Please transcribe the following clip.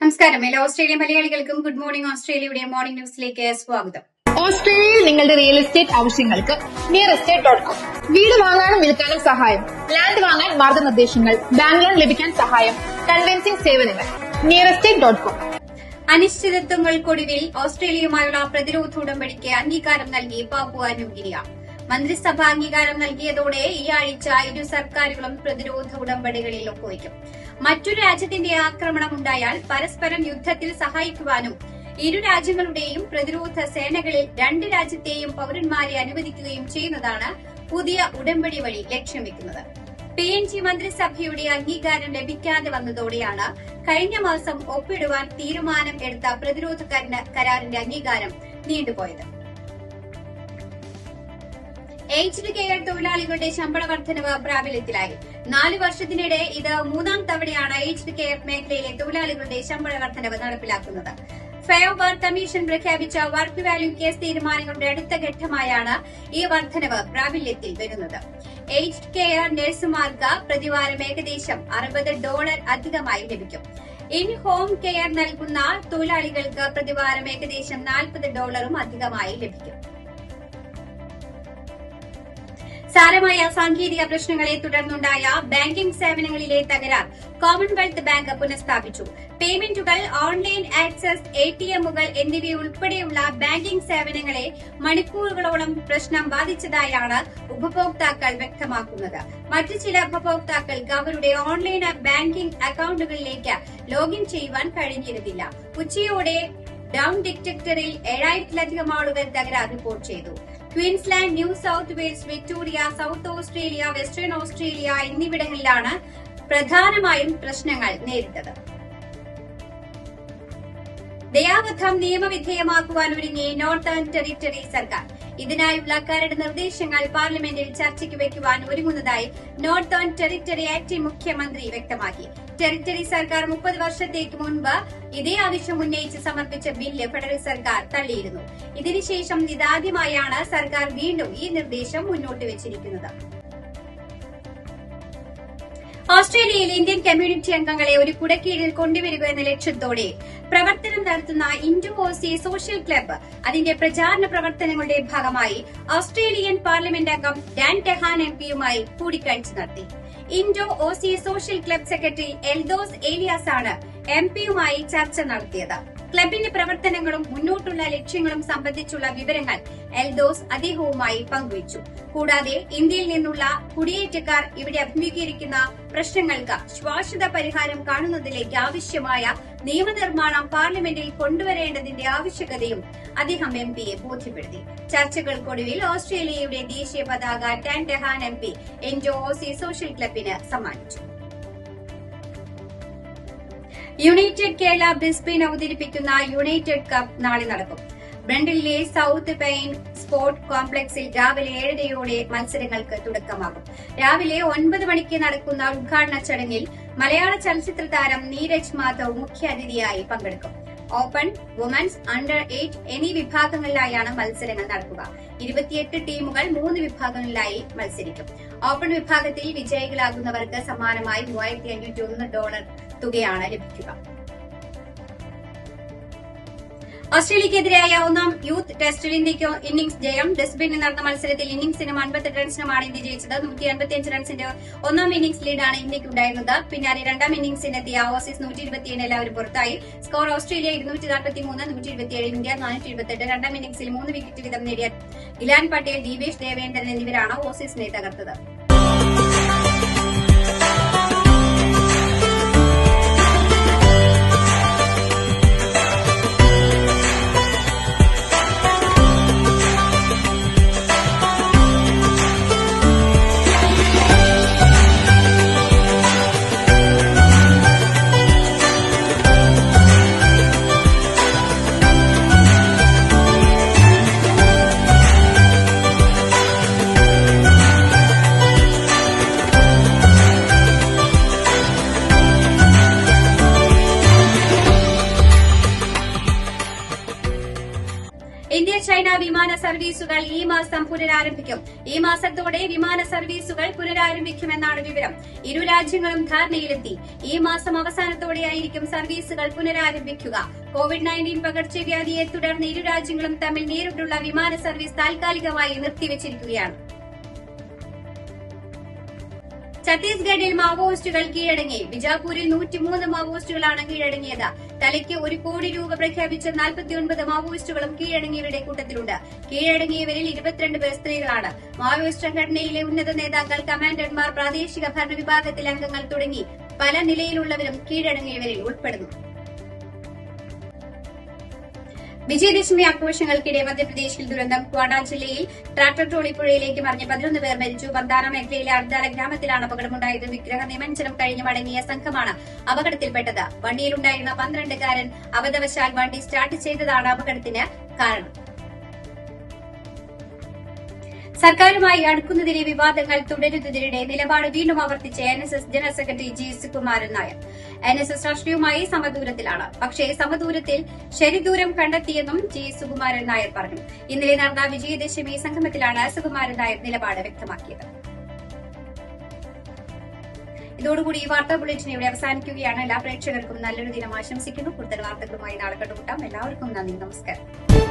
നമസ്കാരം. എല്ലാ ഓസ്ട്രേലിയ മലയാളികൾക്കും ഗുഡ് മോർണിംഗ് ഓസ്ട്രേലിയയുടെ മോർണിംഗ് ന്യൂസിലേക്ക് സ്വാഗതം. ഓസ്ട്രേലിയയിൽ നിങ്ങളുടെ റിയൽ എസ്റ്റേറ്റ് ആവശ്യങ്ങൾക്ക് നിയർ എസ്റ്റേറ്റ് ഡോട്ട് കോം വീട് വാങ്ങാനും വിൽക്കാനും സഹായം. ലാൻഡ് വാങ്ങാൻ മാർഗനിർദ്ദേശങ്ങൾ ബാങ്ക് ലോൺ ലഭിക്കാൻ സഹായം കൺവെൻസിംഗ് സേവനങ്ങൾ. നിയർ എസ്റ്റേറ്റ് ഡോട്ട് കോം അനിശ്ചിതത്വങ്ങൾക്കൊടുവിൽ ഓസ്ട്രേലിയയുമായുള്ള പ്രതിരോധ ഉടമ്പടിക്ക് അംഗീകാരം നൽകി പാപ്പുവ ന്യൂഗിനിയ. മന്ത്രിസഭ അംഗീകാരം നൽകിയതോടെ ഈ ആഴ്ച ഇരു സർക്കാരുകളും പ്രതിരോധ ഉടമ്പടികളിൽ ഒപ്പുവയ്ക്കും മറ്റൊരു രാജ്യത്തിന്റെ ആക്രമണം ഉണ്ടായാൽ പരസ്പരം യുദ്ധത്തിൽ സഹായിക്കുവാനും ഇരു രാജ്യങ്ങളുടെയും പ്രതിരോധ സേനകളിൽ രണ്ട് രാജ്യത്തെയും പൌരന്മാരെ അനുവദിക്കുകയും ചെയ്യുന്നതാണ് പുതിയ ഉടമ്പടി വഴി ലക്ഷ്യം വെക്കുന്നത്. പി എൻ ജി മന്ത്രിസഭയുടെ അംഗീകാരം ലഭിക്കാതെ വന്നതോടെയാണ് കഴിഞ്ഞ മാസം ഒപ്പിടുവാൻ തീരുമാനം എടുത്ത പ്രതിരോധ കര- കരാറിന്റെ അംഗീകാരം നീണ്ടുപോയത്. എയ്ച്ച്ഡ് കെയർ തൊഴിലാളികളുടെ ശമ്പള വർധനവ് പ്രാബല്യത്തിലായി. നാല് വർഷത്തിനിടെ ഇത് മൂന്നാം തവണയാണ് എയ്ഡ് കെയർ മേഖലയിലെ തൊഴിലാളികളുടെ ശമ്പള വർധനവ് നടപ്പിലാക്കുന്നത്. ഫെയർ വർക്ക് കമ്മീഷൻ പ്രഖ്യാപിച്ച വർക്ക് വാല്യൂ കേസ് തീരുമാനങ്ങളുടെ അടുത്ത ഘട്ടമായാണ് ഈ വർധനവ് പ്രാബല്യത്തിൽ വരുന്നത്. എയ്ഡ് കെയർ നഴ്സുമാർക്ക് പ്രതിവാരം ഏകദേശം അറുപത് ഡോളർ അധികമായി ലഭിക്കും. ഇൻ ഹോം കെയർ നൽകുന്ന തൊഴിലാളികൾക്ക് പ്രതിവാരം ഏകദേശം നാൽപ്പത് ഡോളറും അധികമായി ലഭിക്കും. സാരമായ സാങ്കേതിക പ്രശ്നങ്ങളെ തുടർന്നുണ്ടായ ബാങ്കിംഗ് സേവനങ്ങളിലെ തകരാർ കോമൺവെൽത്ത് ബാങ്ക് പുനഃസ്ഥാപിച്ചു. പേയ്മെന്റുകൾ ഓൺലൈൻ ആക്സസ് എ ടി എമ്മുകൾ എന്നിവയുൾപ്പെടെയുള്ള ബാങ്കിംഗ് സേവനങ്ങളെ മണിക്കൂറുകളോളം പ്രശ്നം ബാധിച്ചതായാണ് ഉപഭോക്താക്കൾ വ്യക്തമാക്കുന്നത്. മറ്റു ചില ഉപഭോക്താക്കൾക്ക് അവരുടെ ഓൺലൈൻ ബാങ്കിംഗ് അക്കൌണ്ടുകളിലേക്ക് ലോഗിൻ ചെയ്യുവാൻ കഴിഞ്ഞിരുന്നില്ല. ഉച്ചയോടെ ഡൌൺ ഡിറ്റക്ടറിൽ ഏഴായിരത്തിലധികം ആളുകൾ തകരാർ റിപ്പോർട്ട് ചെയ്തു. Queensland New South Wales Victoria South Australia Western Australia എന്നിവിടങ്ങളിലാണ് പ്രധാനമായും പ്രശ്നങ്ങൾ നേരിട്ടത്. ദയാവധം നിയമവിധേയമാക്കുവാൻ ഒരുങ്ങി നോർത്തേൺ ടെറിട്ടറി സർക്കാർ. ഇതിനായുള്ള കരട് നിർദ്ദേശങ്ങൾ പാർലമെന്റിൽ ചർച്ചയ്ക്ക് വയ്ക്കുവാൻ ഒരുങ്ങുന്നതായി നോർത്തേൺ ടെറിറ്ററി ആക്ടി മുഖ്യമന്ത്രി വ്യക്തമാക്കി. ടെറിറ്ററി സർക്കാർ മുപ്പത് വർഷത്തേക്ക് മുൻപ് ഇതേ ആവശ്യം ഉന്നയിച്ച് സമർപ്പിച്ച ബില്ല് ഫെഡറൽ സർക്കാർ തള്ളിയിരുന്നു. ഇതിനുശേഷം ഇതാദ്യമായാണ് സർക്കാർ വീണ്ടും ഈ നിർദ്ദേശം മുന്നോട്ട് വെച്ചിരിക്കുന്നത്. ഓസ്ട്രേലിയയിൽ ഇന്ത്യൻ കമ്മ്യൂണിറ്റി അംഗങ്ങളെ ഒരു കുടക്കീഴിൽ കൊണ്ടുവരിക എന്ന ലക്ഷ്യത്തോടെ പ്രവർത്തനം നടത്തുന്ന ഇൻഡോ ഓസി സോഷ്യൽ ക്ലബ്ബ് അതിന്റെ പ്രചാരണ പ്രവർത്തനങ്ങളുടെ ഭാഗമായി ഓസ്ട്രേലിയൻ പാർലമെന്റ് അംഗം ഡാൻ ടെഹാൻ എം പിയുമായി കൂടിക്കാഴ്ച നടത്തി. Indo Aussie social club secretary Eldhose Elias ആണ് എം പിയുമായി ചർച്ച നടത്തിയത്. ക്ലബിന്റെ പ്രവർത്തനങ്ങളും മുന്നോട്ടുള്ള ലക്ഷ്യങ്ങളും സംബന്ധിച്ചുള്ള വിവരങ്ങൾ എൽദോസ് അദ്ദേഹവുമായി പങ്കുവച്ചു. കൂടാതെ ഇന്ത്യയിൽ നിന്നുള്ള കുടിയേറ്റക്കാർ ഇവിടെ അഭിമുഖീകരിക്കുന്ന പ്രശ്നങ്ങൾക്ക് ശ്വാശ്വത പരിഹാരം കാണുന്നതിലേക്ക് ആവശ്യമായ നിയമനിർമ്മാണം പാർലമെന്റിൽ കൊണ്ടുവരേണ്ടതിന്റെ ആവശ്യകതയും അദ്ദേഹം എം പിയെ ബോധ്യപ്പെടുത്തി. ചർച്ചകൾക്കൊടുവിൽ ഓസ്ട്രേലിയയുടെ ദേശീയ പതാക Dan Tehan M P Indo Aussie social ക്ലബിന് സമ്മാനിച്ചു. യുണൈറ്റഡ് കേരള ബ്രിസ്ബെയിൻ അവതരിപ്പിക്കുന്ന യുണൈറ്റഡ് കപ്പ് നാളെ നടക്കും. ബ്രണ്ടിലെ സൌത്ത് പെയിൻ സ്പോർട്സ് കോംപ്ലക്സിൽ രാവിലെ ഏഴരയോടെ മത്സരങ്ങൾക്ക് തുടക്കമാകും. രാവിലെ ഒൻപത് മണിക്ക് നടക്കുന്ന ഉദ്ഘാടന ചടങ്ങിൽ മലയാള ചലച്ചിത്ര താരം നീരജ് മാധവ് മുഖ്യാതിഥിയായി പങ്കെടുക്കും. ഓപ്പൺ വുമൻസ് അണ്ടർ എയ്റ്റ് എന്നീ വിഭാഗങ്ങളിലായാണ് മത്സരങ്ങൾ നടക്കുക. ഇരുപത്തിയെട്ട് ടീമുകൾ മൂന്ന് വിഭാഗങ്ങളിലായി മത്സരിക്കും. ഓപ്പൺ വിഭാഗത്തിൽ വിജയികളാകുന്നവർക്ക് സമ്മാനമായി മൂവായിരത്തി അഞ്ഞൂറ്റി ഒന്ന് ഡോളർ തുകയാണ് ലഭിക്കുക. ഓസ്ട്രേലിയക്കെതിരായ ഒന്നാം യൂത്ത് ടെസ്റ്റിൽ ഇന്ത്യയ്ക്ക് ഇന്നിംഗ്സ് ജയം. ഡെസ്ബിനിൽ നടന്ന മത്സരത്തിൽ ഇന്നിംഗ്സിനും അൻപത്തെട്ട് റൺസിനുമാണ് ഇന്ത്യ ജയിച്ചത്. നൂറ്റി അൻപത്തിയഞ്ച് റൺസിന്റെ ഒന്നാം ഇന്നിംഗ്സ് ലീഡാണ് ഇന്ത്യയ്ക്ക് ഉണ്ടായിരുന്നത് പിന്നാലെ രണ്ടാം ഇന്നിംഗ്സിനെത്തിയ ഓസീസ് നൂറ്റി ഇരുപത്തിയേഴ് എല്ലാവരും പുറത്തായി. സ്കോർ ഓസ്ട്രേലിയ ഇരുന്നൂറ്റി നാൽപ്പത്തി മൂന്ന് നൂറ്റി ഇരുപത്തിയേഴ് ഇന്ത്യ നാനൂറ്റി ഇരുപത്തെട്ട് രണ്ടാം ഇന്നിംഗ്സിൽ മൂന്ന് വിക്കറ്റ് വീതം നേടിയ ഗിലാൻ പട്ടേൽ ദീപേഷ് ദേവേന്ദ്രൻ എന്നിവരാണ് ഓസീസിനെ തകർത്തത് ചൈന വിമാന സർവീസുകൾ ഈ മാസം പുനരാരംഭിക്കും. ഈ മാസത്തോടെ വിമാന സർവീസുകൾ പുനരാരംഭിക്കുമെന്നാണ് വിവരം. ഇരു രാജ്യങ്ങളും ധാരണയിലെത്തി. ഈ മാസം അവസാനത്തോടെയായിരിക്കും സർവീസുകൾ പുനരാരംഭിക്കുക. കോവിഡ് നയന്റീൻ പകർച്ചവ്യാധിയെ തുടർന്ന് ഇരു രാജ്യങ്ങളും തമ്മിൽ നേരിട്ടുള്ള വിമാന സർവീസ് താൽക്കാലികമായി നിർത്തിവച്ചിരിക്കുകയാണ്. ഛത്തീസ്ഗഡിൽ മാവോയിസ്റ്റുകൾ കീഴടങ്ങി. ബിജാപൂരിൽ നൂറ്റിമൂന്ന് മാവോയിസ്റ്റുകളാണ് കീഴടങ്ങിയത്. തലയ്ക്ക് ഒരു കോടി രൂപ പ്രഖ്യാപിച്ച നാൽപ്പത്തിയൊൻപത് മാവോയിസ്റ്റുകളും കീഴടങ്ങിയവരുടെ കൂട്ടത്തിലുണ്ട്. കീഴടങ്ങിയവരിൽ ഇരുപത്തിരണ്ട് പേർ സ്ത്രീകളാണ്. മാവോയിസ്റ്റ് സംഘടനയിലെ ഉന്നത നേതാക്കൾ കമാൻഡർമാർ പ്രാദേശിക ഭരണവിഭാഗത്തിലെ അംഗങ്ങൾ തുടങ്ങി പല നിലയിലുള്ളവരും കീഴടങ്ങിയവരിൽ ഉൾപ്പെടുന്നു. വിജയദശമി ആഘോഷങ്ങൾക്കിടെ മധ്യപ്രദേശിൽ ദുരന്തം. ക്വാഡാ ജില്ലയിൽ ട്രാക്ടർ ട്രോളി പുഴയിലേക്ക് മറിഞ്ഞ് പതിനൊന്ന് പേർ മരിച്ചു. പന്താന മേഖലയിലെ അർദാല ഗ്രാമത്തിലാണ് അപകടമുണ്ടായത്. വിഗ്രഹ നിമഞ്ജനം കഴിഞ്ഞ് മടങ്ങിയ സംഘമാണ് അപകടത്തിൽപ്പെട്ടത്. വണ്ടിയിലുണ്ടായിരുന്ന പന്ത്രണ്ടുകാരൻ അബദ്ധവശാൽ വണ്ടി സ്റ്റാർട്ട് ചെയ്തതാണ് അപകടത്തിന് കാരണം. സർക്കാരുമായി അടുക്കുന്നതിലെ വിവാദങ്ങൾ തുടരുന്നതിനിടെ നിലപാട് വീണ്ടും ആവർത്തിച്ച് N S S general secretary G Sukumaran Nair. N S S രാഷ്ട്രീയവുമായി സമദൂരത്തിലാണ്. പക്ഷേ സമദൂരത്തിൽ ശരിദൂരം കണ്ടെത്തിയെന്നും ജി സുകുമാരൻ നായർ പറഞ്ഞു. ഇന്നലെ നടന്ന വിജയദശമി സംഗമത്തിലാണ് സുകുമാരൻ നായർ നിലപാട് വ്യക്തമാക്കിയത്. ഇതോടുകൂടി ഈ വാർത്താ ബുള്ളറ്റിൻ ഇവിടെ അവസാനിക്കുകയാണ്. എല്ലാ പ്രേക്ഷകർക്കും നല്ലൊരു ദിനം ആശംസിക്കുന്നു. കൂടുതൽ വാർത്തകളുമായി നാളെ കണ്ടുമുട്ടാം. എല്ലാവർക്കും നന്ദി. നമസ്കാരം.